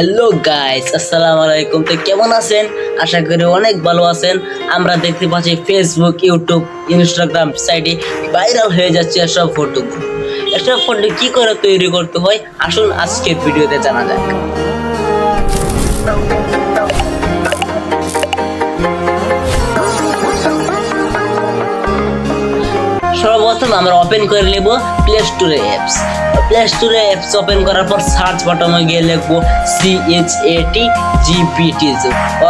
Hello guys আসসালামু আলাইকুম তো কেমন আছেন? আশা করি অনেক ভালো আছেন। আমরা দেখতে পাচ্ছি ফেসবুক ইউটিউব ইনস্টাগ্রাম সাইটে ভাইরাল হয়ে যাচ্ছে এসব ফটো এসব ফটো কি করে তৈরি করতে হয়? আসুন আজকের ভিডিওতে জানা যাক। সর্বপ্রথম আমরা ওপেন করে নেব প্লে স্টোরে অ্যাপস প্লে স্টোরে অ্যাপস ওপেন করার পর সার্চ বাটনে গিয়ে লিখব C H A T GPT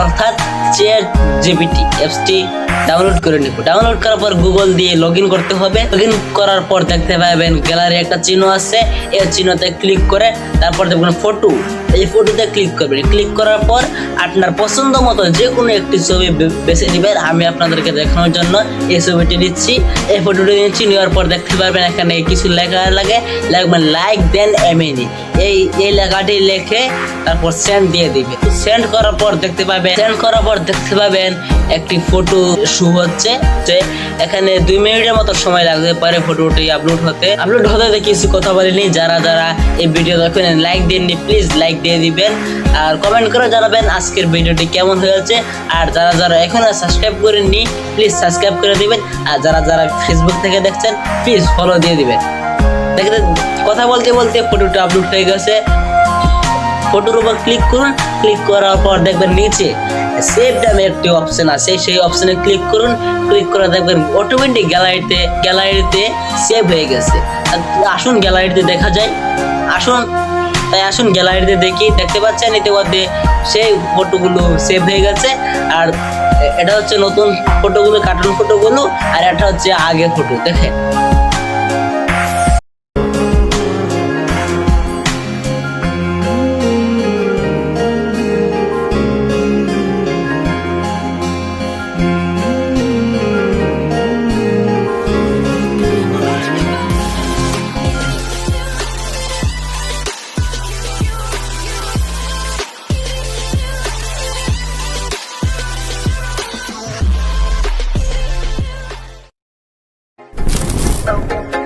অর্থাৎ চেয়ার জিপিটি অ্যাপসটি ডাউনলোড করে নেব। ডাউনলোড করার পর গুগল দিয়ে লগ ইন করতে হবে। লগ ইন করার পর দেখতে পাবেন গ্যালারি একটা চিহ্ন আছে। এই চিহ্নতে ক্লিক করে তারপর দেখবেন ফটো এই ফটোতে ক্লিক করবেন। ক্লিক করার পর আপনার পছন্দ মতো যে কোনো একটি ছবি বেছে নেবেন। আমি আপনাদেরকে দেখানোর জন্য এই ছবিটি নিচ্ছি। এই ফটোটি নিচ্ছি নেওয়ার পর দেখতে পারবেন এখানে কিছু লেখা লাগে। লাগবেন লাইক দেন এমিনি এই এই লেখাটি লিখে তারপর সেন্ড দিয়ে দিবে। সেন্ড করার পর দেখতে পাবেন সেন্ড করার পর দেখতে পাবেন একটি ফটো শু হচ্ছে। যে এখানে দুই মিনিটের মতো সময় লাগতে পারে ফটোটি আপলোড হতে। আপলোড হতে কিছু কথা বলিনি। যারা যারা এই ভিডিও দেখেন লাইক দেননি প্লিজ লাইক দিয়ে দিবেন। আর কমেন্ট করে জানাবেন আজকের ভিডিওটি কেমন হয়েছে। আর যারা যারা এখনও সাবস্ক্রাইব করেননি প্লিজ সাবস্ক্রাইব করে দিবেন। আর যারা যারা ফেসবুক থেকে দেখছেন প্লিজ ফলো দিয়ে দিবেন। দেখতে কথা বলতে বলতে ফটোটা আপলোড হয়ে গেছে। ফটোর উপর ক্লিক করুন ক্লিক করার পর দেখবেন নিচে সেভ নামে একটি অপশন আছে। সেই অপশনে ক্লিক করুন ক্লিক করে দেখবেন অটোমেটিক গ্যালারিতে গ্যালারিতে সেভ হয়ে গেছে। আসুন গ্যালারিতে দেখা যায়। আসুন, তাই আসুন গ্যালারিতে দেখি, দেখতে পাচ্ছেন ইতিমধ্যে সেই ফটোগুলো সেভ হয়ে গেছে। আর এটা হচ্ছে নতুন ফটোগুলো কার্টুন ফটোগুলো আর এটা হচ্ছে আগে ফটো দেখেন। so